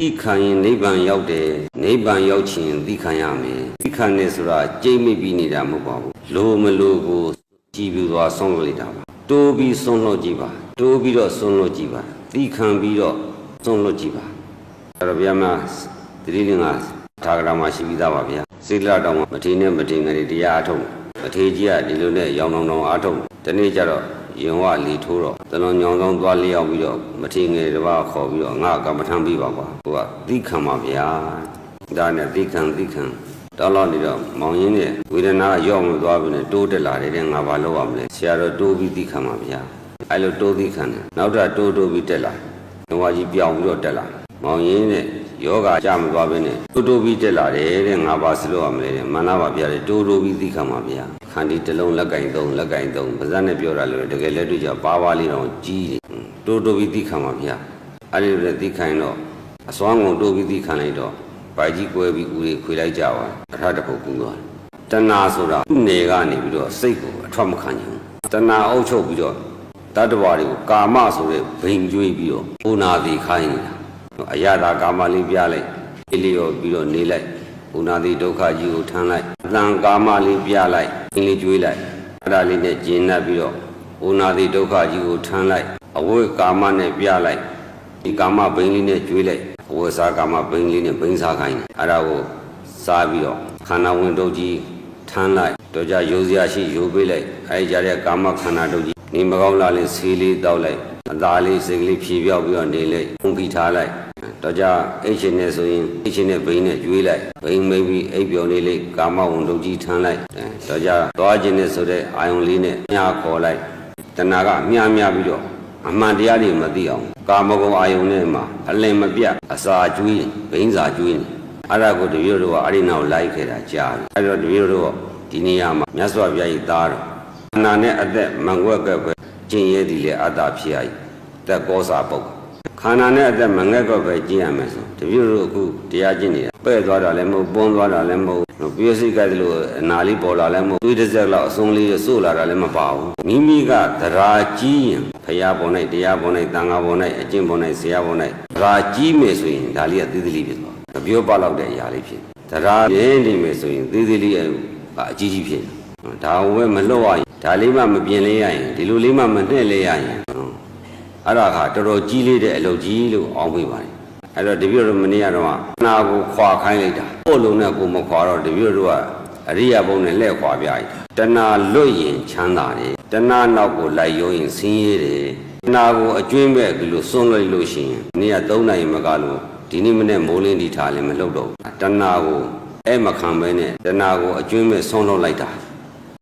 သိခံရင်နိဗ္ဗာန်ရောက်တယ်နိဗ္ဗာန်ရောက်ချင်သိခံရမယ်သိခံနေဆိုတာကြိတ်မိပြီးနေတာမဟုတ်ပါဘူးလိုမလိုကိုကြည်ပြူသွားဆုံးလို့လိုက်တာပါတိုးပြီးဆုံးလို့ကြည့်ပါတိုးပြီးတော့ဆုံးလို့ကြည့်ပါသိခံပြီးတော့ဆုံးလို့ကြည့်ပါအဲ့တော့ဗျာမသတိရင်ကထာဂရမှာရှိပြီးသားပါဗျာစိတ်လာတောင်မထေနဲ့မထေငယ်တွေတရားအထုတ်မထေကြီးကဒီလိုနဲ့ရောင်တောင်တောင်အထုတ်ဒီနေ့ကျတော့ ရင်ဝလီထိုးတော့တလွန်ညောင်ဆောင်သွားလျောက်ပြီးတော့မထေငယ်တစ်ပါးခေါ်ပြီးတော့ငါကမ္မထမ်းပြီးပါကွာဟိုကသိခံပါဗျာဒါနဲ့သိခံသိခံတော်တော်နေတော့မောင်ရင်းနဲ့ဝေဒနာရော့မသွားဘူးနဲ့တိုးတက်လာတယ်တဲ့ငါဘာလုပ်ရမလဲဆရာတော်တိုးပြီးသိခံပါဗျာအဲ့လိုတိုးသိခံတယ်နောက်တော့တိုးတိုးပြီးတက်လာတယ်ဘဝကြီးပြောင်းပြီးတော့တက်လာတယ်မောင်ရင်းနဲ့ယောဂကြမသွားဘဲနဲ့တိုးတိုးပြီးတက်လာတယ်တဲ့ငါဘာစလို့ရမလဲတဲ့မနာပါဗျာတဲ့တိုးတိုးပြီးသိခံပါဗျာ ခန္ဒီတစ်လုံးလက်ကင်သုံးလက်ကင်သုံးပါးစပ်နဲ့ပြောတာလို့တကယ်လက်တွေ့ကြပါးပါးလေးတော့ကြီးတယ်တိုးတိုးပြီးသိခံပါဗျာအဲ့ဒီလိုသိခံတော့အစွမ်းကုန်တိုးပြီးသိခံလိုက်တော့ဗိုက်ကြီးကွဲပြီးဦးတွေခွေလိုက်ကြပါအထတပုတ်ကူသွားတဏှာဆိုတာသူ့နယ်ကနေပြီးတော့စိတ်ကိုအထွက်မခံချင်ဘူးတဏှာအုပ်ချုပ်ပြီးတော့တတ္တဝါတွေကိုကာမဆိုတဲ့ဘိန်ကျွေးပြီးတော့ဘုနာတိခိုင်းနေတာအရသာကာမလေးပြလိုက်အေးလျော်ပြီးတော့နေလိုက် ဘုနာတိဒုက္ခကြီးကိုထမ်းလိုက်အတန်ကာမလေးပြလိုက်အင်းလေးကျွေးလိုက်အဲ့ဒါလေးနဲ့ကျင်납ပြီးတော့ဘုနာတိဒုက္ခကြီးကိုထမ်းလိုက်အဝိကာမနဲ့ပြလိုက်ဒီကာမဘိန်လေးနဲ့ကျွေးလိုက်အဝိစာကာမဘိန်လေးနဲ့ဘိန်စားခိုင်းတယ်အဲ့ဒါကိုစားပြီးတော့ခန္ဓာဝင်ဒုတ်ကြီးထမ်းလိုက်တော့ကြရိုးစရာရှိရိုးပေးလိုက်အဲဒီကြတဲ့ကာမခန္ဓာဒုတ်ကြီးနေမကောင်းလာရင်ဆေးလေးတောက်လိုက်အသားလေးစိတ်ကလေးဖြေပြောက်ပြီးတော့နေလိုက်ပုံပြီးထားလိုက် တော့ကြအိတ်ရှင်နဲ့ဆိုရင်အိတ်ရှင်နဲ့ဘိန်းနဲ့ကျွေးလိုက်ဘိန်းမိတ်ပြီးအိပ်ပျော်နေလိုက်ကာမဝင်ဒုတ်ကြီးထမ်းလိုက်တော့ကြသွားခြင်းနဲ့ဆိုတဲ့အာယုံလေးနဲ့ညာခေါ်လိုက်တဏှာကမြားမြားပြီးတော့အမှန်တရားတွေမသိအောင်ကာမဂုဏ်အာယုန်နဲ့မှာအလင်မပြတ်အစာကျွေးဘိန်းစာကျွေးနေအဲ့ဒါကိုတပည့်တို့ကအဲ့ဒီနောက်လိုက်ခဲ့တာကြားတယ်အဲ့တော့တပည့်တို့ကဒီနေရာမှာမြတ်စွာဘုရားကြီးသားတော်အနာနဲ့အသက်မံွက်ကပဲကျင့်ရည်ဒီလေအတ္တဖြစ်ရည်သက်ကောစာပုတ် ခန္ဓာနဲ့အသက်မငဲ့ကောပဲကျင့်ရမယ်ဆိုတပည့်တို့အခုတရားကျင့်နေတာပဲ့သွားတာလည်းမဟုတ်ပွန်းသွားတာလည်းမဟုတ်ပြည့်စိတ်ကတည်းကအနာလေးပေါ်လာလည်းမဟုတ်သွေးတစ်စက်လောက်အစုံလေးစို့လာတာလည်းမပါဘူးမိမိကသရာကြီးရင်ဖရာပေါ်၌တရားပေါ်၌တန်ခါပေါ်၌အကျင့်ပေါ်၌ဆရာပေါ်၌သရာကြီးမယ်ဆိုရင်ဒါလေးကသီးသီးလေးဖြစ်သွားမပြောပလောက်တဲ့အရာလေးဖြစ်သရာရင်းနေမယ်ဆိုရင်သီးသီးလေးကအကြီးကြီးဖြစ်ဒါဝဲမလွတ်ရရင်ဒါလေးမှမပြင်လေးရရင်ဒီလိုလေးမှမနှဲ့လေးရရင် အဲ့ဒါကတော်တော်ကြီးလေးတဲ့အလုပ်ကြီးလို့အောင်းပေးပါတယ်အဲ့တော့တပည့်တော်မနေ့ကတော့နာကိုခွာခိုင်းလိုက်တာကိုယ်လုံးနဲ့ကိုမခွာတော့တပည့်တော်ကအရိယာဘုံနဲ့လှည့်ခွာပြလိုက်တာတဏှာလွတ်ရင်ချမ်းသာတယ်တဏှာနောက်ကိုလိုက်ရုံရင်ဆင်းရဲတယ်တဏှာကိုအကျွင်းမဲ့ဒီလိုစွန့်လိုက်လို့ရှိရင်နေ့က၃နိုင်မကလို့ဒီနေ့မနေ့မိုးလင်းဒီထားလည်းမလုပ်တော့ဘူးတဏှာကိုအဲ့မခံပဲနဲ့တဏှာကိုအကျွင်းမဲ့ဆုံးလုံးလိုက်တာ